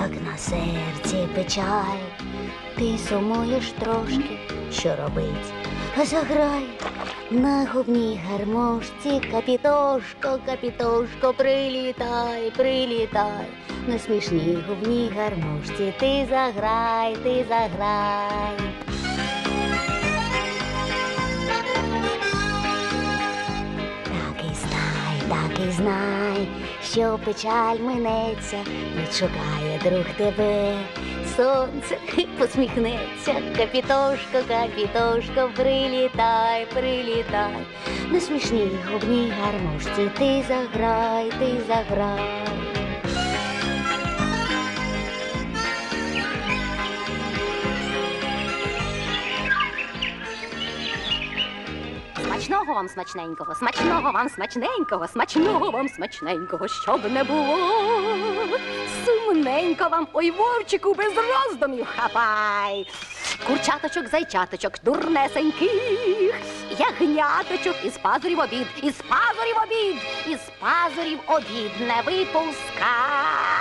як на серці печаль, ти сумуєш трошки, що робить? Заграй на губній гармошці, капітошко, капітошко, прилітай, прилітай. На смішній губній гармошці ти заграй, ти заграй. Так і знай, так і знай, що печаль минеться, відшукає друг тебе. Сонце посміхнеться, капітошко, капітошко, прилітай, прилітай. На смішній губній гармошці ти заграй, ти заграй. Смачного вам смачненького, смачного вам смачненького, смачного вам смачненького, щоб не було. Сумненько вам, ой, вовчику, без роздумів хапай. Курчаточок, зайчаточок, дурнесеньких, ягняточок із пазурів обід, із пазурів обід, із пазурів обід не випускай.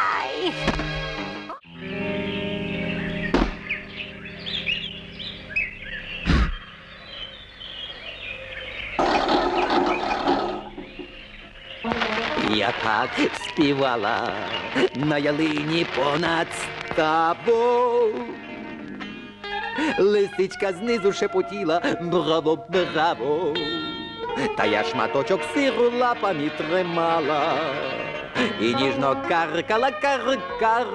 Я так співала на ялині понад ставом. Лисичка знизу шепотіла браво, браво. Та я шматочок сиру лапами тримала. І ніжно каркала, кар-кар.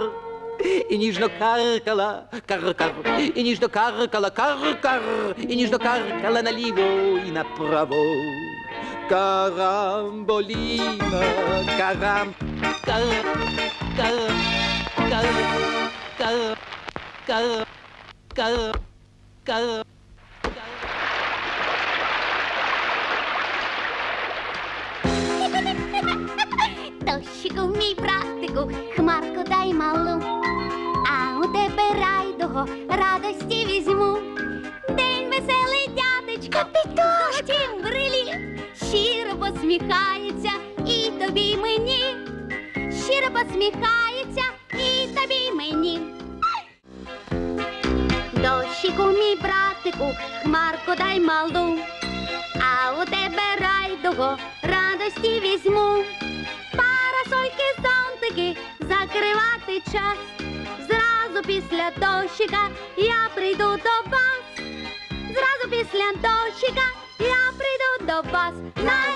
І ніжно каркала, кар-кар, і ніжно каркала, кар-кар, і ніжно каркала наліво і направо. Карамболіна, карам, кар, кар, кар, кар, кар, кар, кар. Дощику, мій братику, хмарку дай малу, а у тебе райдого радості візьму. Посміхається і тобі мені, щиро посміхається і тобі мені. Дощику, мій братику, хмарку дай малу, а у тебе райдого радості візьму. Парасольки, зонтики, закривати час. Зразу після дощика я прийду до вас. Зразу після дощика я прийду до вас. На